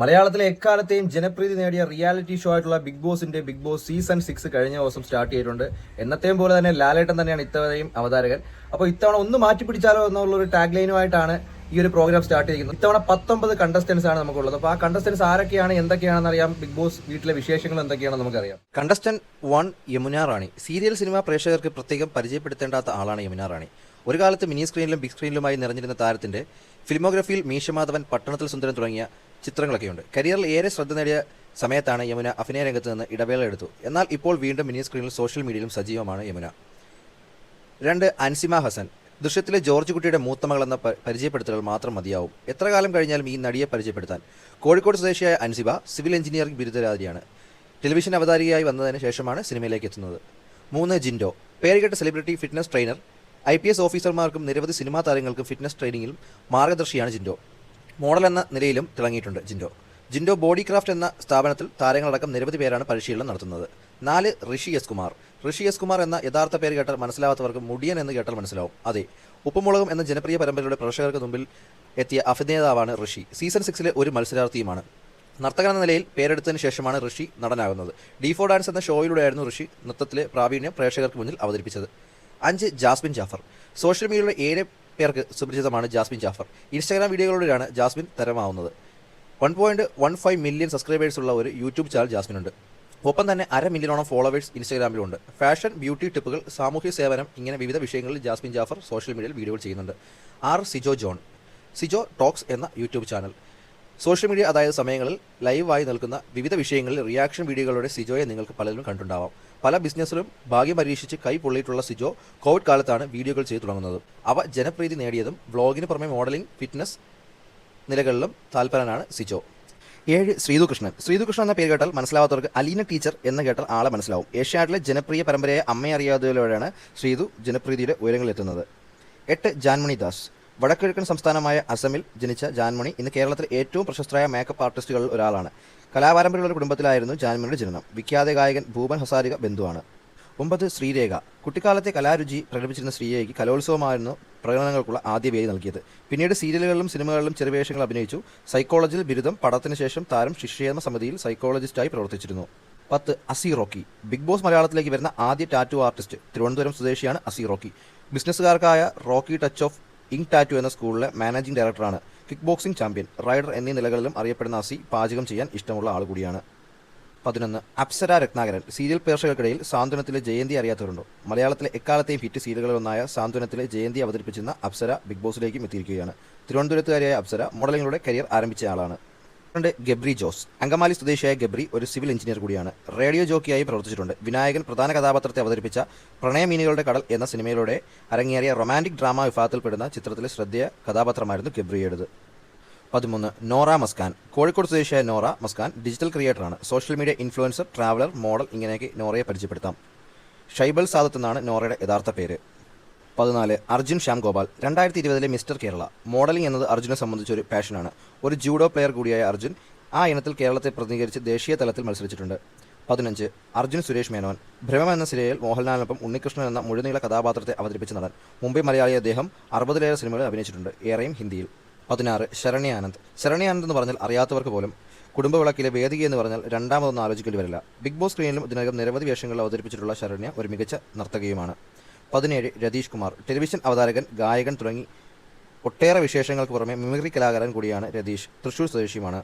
മലയാളത്തിലെ എക്കാലത്തെയും ജനപ്രീതി നേടിയ റിയാലിറ്റി ഷോ ആയിട്ടുള്ള ബിഗ് ബോസിന്റെ ബിഗ് ബോസ് സീസൺ സിക്സ് കഴിഞ്ഞ ദിവസം സ്റ്റാർട്ട് ചെയ്തിട്ടുണ്ട്. എന്നത്തെയും പോലെ തന്നെ ലാലേട്ടൻ തന്നെയാണ് ഇത്തവണയും അവതാരകൻ. അപ്പോൾ ഇത്തവണ ഒന്ന് മാറ്റി പിടിച്ചാലോ എന്നുള്ള ഒരു ടാഗ് ലൈനുമായിട്ടാണ് ഈ ഒരു പ്രോഗ്രാം സ്റ്റാർട്ട് ചെയ്യുന്നത് ഇത്തവണ പത്തൊമ്പത് കണ്ടസ്റ്റൻസ് ആണ് നമുക്കുള്ളത്. അപ്പോൾ ആ കണ്ടസ്റ്റൻസ് ആരൊക്കെയാണ് എന്തൊക്കെയാണെന്ന് അറിയാം? ബിഗ് ബോസ് വീട്ടിലെ വിശേഷങ്ങൾ എന്തൊക്കെയാണെന്ന് നമുക്കറിയാം. Contestant one Yamuna Rani. Serial cinema പ്രേക്ഷകർക്ക് പ്രത്യേകം പരിചയപ്പെടുത്തേണ്ടാത്ത ആളാണ് യമുന റാണി. ഒരു കാലത്ത് മിനി സ്ക്രീനിലും ബിഗ് സ്ക്രീനിലുമായി നിറഞ്ഞിരുന്ന താരത്തിന്റെ ഫിലിമോഗ്രഫിയിൽ മീശമാധവൻ പട്ടണത്തിൽ സുന്ദരം തുടങ്ങിയ ചിത്രങ്ങളൊക്കെയുണ്ട്. കരിയറിൽ ഏറെ ശ്രദ്ധ നേടിയ സമയത്താണ് യമുന അഭിനയ രംഗത്ത് നിന്ന് ഇടവേള എടുത്തു. എന്നാൽ ഇപ്പോൾ വീണ്ടും മിനി സ്ക്രീനിൽ സോഷ്യൽ മീഡിയയിലും സജീവമാണ് യമുന. രണ്ട് അൻസിമ ഹസൻ. ദൃശ്യത്തിലെ ജോർജ് കുട്ടിയുടെ മൂത്ത മകൾ എന്ന പരിചയപ്പെടുത്തലുകൾ മാത്രം മതിയാവും. എത്ര കാലം കഴിഞ്ഞാലും ഈ നടിയെ പരിചയപ്പെടുത്താൻ. കോഴിക്കോട് സ്വദേശിയായ അൻസിബ സിവിൽ എഞ്ചിനീയറിംഗ് ബിരുദരാതിരിയാണ് ടെലിവിഷൻ അവതാരികയായി വന്നതിന് ശേഷമാണ് സിനിമയിലേക്ക് എത്തുന്നത്. മൂന്ന് Jinto. പേരുകെട്ട celebrity fitness trainer. I P S ഓഫീസർമാർക്കും നിരവധി സിനിമാ താരങ്ങൾക്കും ഫിറ്റ്നസ് ട്രെയിനിങ്ങിലും മാർഗദർശിയാണ് ജിൻഡോ. മോഡൽ എന്ന നിലയിലും തിളങ്ങിയിട്ടുണ്ട് ജിൻഡോ. ജിൻഡോ ബോഡി ക്രാഫ്റ്റ് എന്ന സ്ഥാപനത്തിൽ താരങ്ങളടക്കം നിരവധി പേരാണ് പരിശീലനം നടത്തുന്നത്. നാല് ഋഷി എസ് കുമാർ. ഋഷി എസ് കുമാർ എന്ന യഥാർത്ഥ പേര് കേട്ടാൽ മനസ്സിലാവാത്തവർക്ക് മുടിയൻ എന്ന് കേട്ടാൽ മനസ്സിലാവും. അതെ ഉപ്പുമുളകും എന്ന ജനപ്രിയ പരമ്പരയുടെ പ്രേക്ഷകർക്ക് മുമ്പിൽ എത്തിയ അഭിനേതാവാണ് ഋഷി. സീസൺ സിക്സിലെ ഒരു മത്സരാർത്ഥിയുമാണ്. നർത്തകൻ എന്ന നിലയിൽ പേരെടുത്തതിന് ശേഷമാണ് ഋഷി നടനാകുന്നത്. ഡിഫോ ഡാൻസ് എന്ന ഷോയിലൂടെയായിരുന്നു ഋഷി നൃത്തത്തിലെ പ്രാവീണ്യം പ്രേക്ഷകർക്ക് മുന്നിൽ അവതരിപ്പിച്ചത്. അഞ്ച് ജാസ്മിൻ ജാഫർ. സോഷ്യൽ മീഡിയയിലെ ഏഴ് പേർക്ക് സുപരിചിതമാണ് ജാസ്മിൻ ജാഫർ. ഇൻസ്റ്റാഗ്രാം വീഡിയോകളിലൂടെയാണ് Jasmin തരമാവുന്നത്. One point one five million subscribers ഉള്ള ഒരു യൂട്യൂബ് ചാനൽ ജാസ്മിനുണ്ട്. ഒപ്പം തന്നെ അര മില്യണോളം ഫോളോവേഴ്സ് ഇൻസ്റ്റാഗ്രാമിലുണ്ട്. ഫാഷൻ ബ്യൂട്ടി ടിപ്പുകൾ സാമൂഹ്യ സേവനം ഇങ്ങനെ വിവിധ വിഷയങ്ങളിൽ ജാസ്മിൻ ജാഫർ സോഷ്യൽ മീഡിയയിൽ വീഡിയോകൾ ചെയ്യുന്നുണ്ട്. R Sijo John. Sijo talks എന്ന യൂട്യൂബ് ചാനൽ. സോഷ്യൽ മീഡിയ അതായത് സമയങ്ങളിൽ ലൈവായി നിൽക്കുന്ന വിവിധ വിഷയങ്ങളിൽ റിയാക്ഷൻ വീഡിയോകളുടെ സിജോയെ നിങ്ങൾക്ക് പലരും കണ്ടുണ്ടാവാം. പല ബിസിനസ്സിലും ഭാഗ്യം പരീക്ഷിച്ച് കൈ പൊള്ളിയിട്ടുള്ള സിജോ കോവിഡ് കാലത്താണ് വീഡിയോകൾ ചെയ്തു തുടങ്ങുന്നത്. അവ ജനപ്രീതി നേടിയതും വ്ളോഗിന് പുറമെ മോഡലിംഗ് ഫിറ്റ്നസ് നിലകളിലും താൽപരനാണ് സിജോ. ഏഴ് ശ്രീതുകൃഷ്ണൻ. ശ്രീതുകൃഷ്ണൻ എന്ന പേര് കേട്ടാൽ മനസ്സിലാവാത്തവർക്ക് അലീന ടീച്ചർ എന്ന് കേട്ടാൽ ആളെ മനസ്സിലാവും. ഏഷ്യാഡിലെ ജനപ്രിയ പരമ്പരയായ അമ്മയെ അറിയാത്തതിലൂടെയാണ് ശ്രീതു ജനപ്രീതിയുടെ ഉയരങ്ങളിലെത്തുന്നത്. എട്ട് ജാൻമണി ദാസ്. വടക്കിഴക്കൻ സംസ്ഥാനമായ അസമിൽ ജനിച്ച ജാൻമണി ഇന്ന് കേരളത്തിലെ ഏറ്റവും പ്രശസ്തരായ മേക്കപ്പ് ആർട്ടിസ്റ്റുകളിൽ ഒരാളാണ്. കലാപാരമ്പര്യമുള്ള ഒരു കുടുംബത്തിലായിരുന്നു ജാൻമണിയുടെ ജനനം. വിഖ്യാത ഗായകൻ ഭൂപൻ ഹസാരിക ബന്ധുവാണ്. ഒമ്പത് ശ്രീരേഖ. കുട്ടിക്കാലത്തെ കലാരുചി പ്രകടിപ്പിച്ചിരുന്ന ശ്രീരേഖയ്ക്ക് കലോത്സവമായിരുന്നു പ്രകടനങ്ങൾക്കുള്ള ആദ്യ വേദി നൽകിയത്. പിന്നീട് സീരിയലുകളിലും സിനിമകളിലും ചെറുവേഷങ്ങൾ അഭിനയിച്ചു. സൈക്കോളജിയിൽ ബിരുദം പഠനത്തിന് ശേഷം താരം ശിഷ്യേമ സമിതിയിൽ സൈക്കോളജിസ്റ്റായി പ്രവർത്തിച്ചിരുന്നു. പത്ത് അസി റോക്കി. ബിഗ് ബോസ് മലയാളത്തിലേക്ക് വരുന്ന ആദ്യ ടാറ്റു ആർട്ടിസ്റ്റ് തിരുവനന്തപുരം സ്വദേശിയാണ് Asi Rocky. ബിസിനസ്സുകാർക്കായ Rocky touch of ink tattoo എന്ന സ്കൂളിലെ മാനേജിംഗ് ഡയറക്ടറാണ് കിക്ക് ബോക്സിംഗ് ചാമ്പ്യൻ. റൈഡർ എന്നീ നിലകളിലും അറിയപ്പെടുന്ന അസി പാചകം ചെയ്യാൻ ഇഷ്ടമുള്ള ആൾ കൂടിയാണ്. പതിനൊന്ന്. അപ്സര രത്നാകരൻ. സീരിയൽ പ്രേക്ഷകർക്കിടയിൽ സാന്ത്വനത്തിലെ ജയന്തി അറിയാത്തവരുണ്ടോ? മലയാളത്തിലെ എക്കാലത്തെയും ഹിറ്റ് സീരിയലുകളിലൊന്നായ സാന്ത്വനത്തിലെ ജയന്തി അവതരിപ്പിച്ചിരുന്ന അപ്സര ബിഗ് ബോസിലേക്കും എത്തിയിരിക്കുകയാണ്. തിരുവനന്തപുരത്തുകാരിയായ അപ്സര മോഡലിംഗിലൂടെ കരിയർ ആരംഭിച്ച ആളാണ്. രണ്ട് ഗബ്രി ജോസ്. അങ്കമാലി സ്വദേശിയായ ഗബ്രി ഒരു സിവിൽ എഞ്ചിനീയർ കൂടിയാണ്. റേഡിയോ ജോക്കിയായി പ്രവർത്തിച്ചിട്ടുണ്ട്. വിനായകൻ പ്രധാന കഥാപാത്രത്തെ അവതരിപ്പിച്ച പ്രണയമീനുകളുടെ കടൽ എന്ന സിനിമയിലൂടെ അരങ്ങേറിയ റൊമാന്റിക് ഡ്രാമ വിഭാഗത്തിൽപ്പെടുന്ന ചിത്രത്തിലെ ശ്രദ്ധേയ കഥാപാത്രമായിരുന്നു ഗബ്രിയുടേത് പതിമൂന്ന് നോറ മസ്കാൻ. കോഴിക്കോട് സ്വദേശിയായ Nora Muskan digital ക്രിയേറ്ററാണ്. Social media influencer traveller model ഇങ്ങനെയൊക്കെ നോറയെ പരിചയപ്പെടുത്താം. ഷൈബൽ സാദത്ത് എന്നാണ് നോറയുടെ യഥാർത്ഥ പേര്. പതിനാല് അർജുൻ ശ്യാം ഗോപാൽ. രണ്ടായിരത്തി ഇരുപതിലെ മിസ്റ്റർ കേരള. മോഡലിംഗ് എന്നത് അർജുനെ സംബന്ധിച്ച് ഒരു പാഷനാണ്. ഒരു ജൂഡോ പ്ലെയർ കൂടിയായ അർജുൻ ആ ഇനത്തിൽ കേരളത്തെ പ്രതിനിധീകരിച്ച് ദേശീയ തലത്തിൽ മത്സരിച്ചിട്ടുണ്ട്. പതിനഞ്ച് അർജുൻ സുരേഷ് മേനോൻ. ഭ്രമം എന്ന സിനിമയിൽ മോഹൻലാലിനൊപ്പം ഉണ്ണികൃഷ്ണൻ എന്ന മുഴുനീള കഥാപാത്രത്തെ അവതരിപ്പിച്ച നടൻ. മുംബൈ മലയാളി അദ്ദേഹം അറുപതിലേറെ സിനിമകളിൽ അഭിനയിച്ചിട്ടുണ്ട് ഏറെയും ഹിന്ദിയിൽ. പതിനാറ് ശരണി ആനന്ദ്. ശരണി ആനന്ദ് എന്ന് പറഞ്ഞാൽ അറിയാത്തവർക്ക് പോലും കുടുംബവിളക്കിലെ വേദിക എന്ന് പറഞ്ഞാൽ രണ്ടാമതൊന്നും ആലോചിക്കേണ്ടി വരില്ല. ബിഗ് ബോസ് സ്ക്രീനിലും ഇതിനകം നിരവധി വേഷങ്ങളിൽ അവതരിപ്പിച്ചിട്ടുള്ള ശരണ്യ ഒരു മികച്ച നർത്തകിയുമാണ്. പതിനേഴ് രതീഷ് കുമാർ. ടെലിവിഷൻ അവതാരകൻ ഗായകൻ തുടങ്ങി ഒട്ടേറെ വിശേഷങ്ങൾക്ക് പുറമെ മിമിക്രി കലാകാരൻ കൂടിയാണ് രതീഷ്. തൃശൂർ സ്വദേശിയുമാണ്.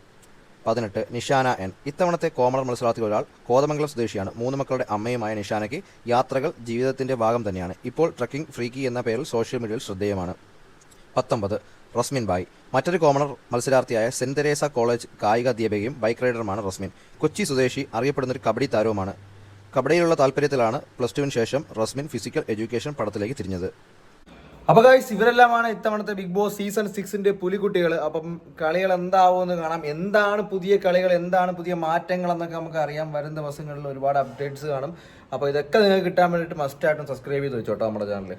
പതിനെട്ട് നിഷാന എൻ. ഇത്തവണത്തെ കോമളർ മത്സരാർത്ഥികൾ ഒരാൾ കോതമംഗലം സ്വദേശിയാണ്. മൂന്ന് മക്കളുടെ അമ്മയുമായ നിഷാനയ്ക്ക് യാത്രകൾ ജീവിതത്തിന്റെ ഭാഗം തന്നെയാണ്. ഇപ്പോൾ ട്രക്കിംഗ് ഫ്രീക്കി എന്ന പേരിൽ സോഷ്യൽ മീഡിയയിൽ ശ്രദ്ധേയമാണ്. പത്തൊമ്പത് റസ്മിൻ ബായ്. മറ്റൊരു കോമണർ മത്സരാർത്ഥിയായ സെന്റ് തെരേസ കോളേജ് കായിക അധ്യാപികയും ബൈക്ക് റൈഡറുമാണ് റസ്മിൻ. കൊച്ചി സ്വദേശി അറിയപ്പെടുന്ന ഒരു കബഡി താരവുമാണ്. കബഡിയിലുള്ള താല്പര്യത്തിലാണ് പ്ലസ് ടുവിന് ശേഷം റസ്മിൻ ഫിസിക്കൽ എഡ്യൂക്കേഷൻ പഠനത്തിലേക്ക് തിരിഞ്ഞത്. അപ്പോൾ ഗൈസ് ഇവരെല്ലാമാണ് ഇത്തവണത്തെ ബിഗ് ബോസ് സീസൺ സിക്സിന്റെ പുലിക്കുട്ടികൾ അപ്പം കളികൾ എന്താവുമെന്ന് കാണാം. എന്താണ് പുതിയ കളികൾ? എന്താണ് പുതിയ മാറ്റങ്ങൾ എന്നൊക്കെ നമുക്ക് അറിയാം. വരും ദിവസങ്ങളിൽ ഒരുപാട് അപ്ഡേറ്റ്സ് കാണും. അപ്പോൾ ഇതൊക്കെ നിങ്ങൾക്ക് കിട്ടാൻ വേണ്ടിയിട്ട് മസ്റ്റായിട്ടും സബ്സ്ക്രൈബ് ചെയ്ത് വെച്ചോട്ടോ നമ്മുടെ ചാനൽ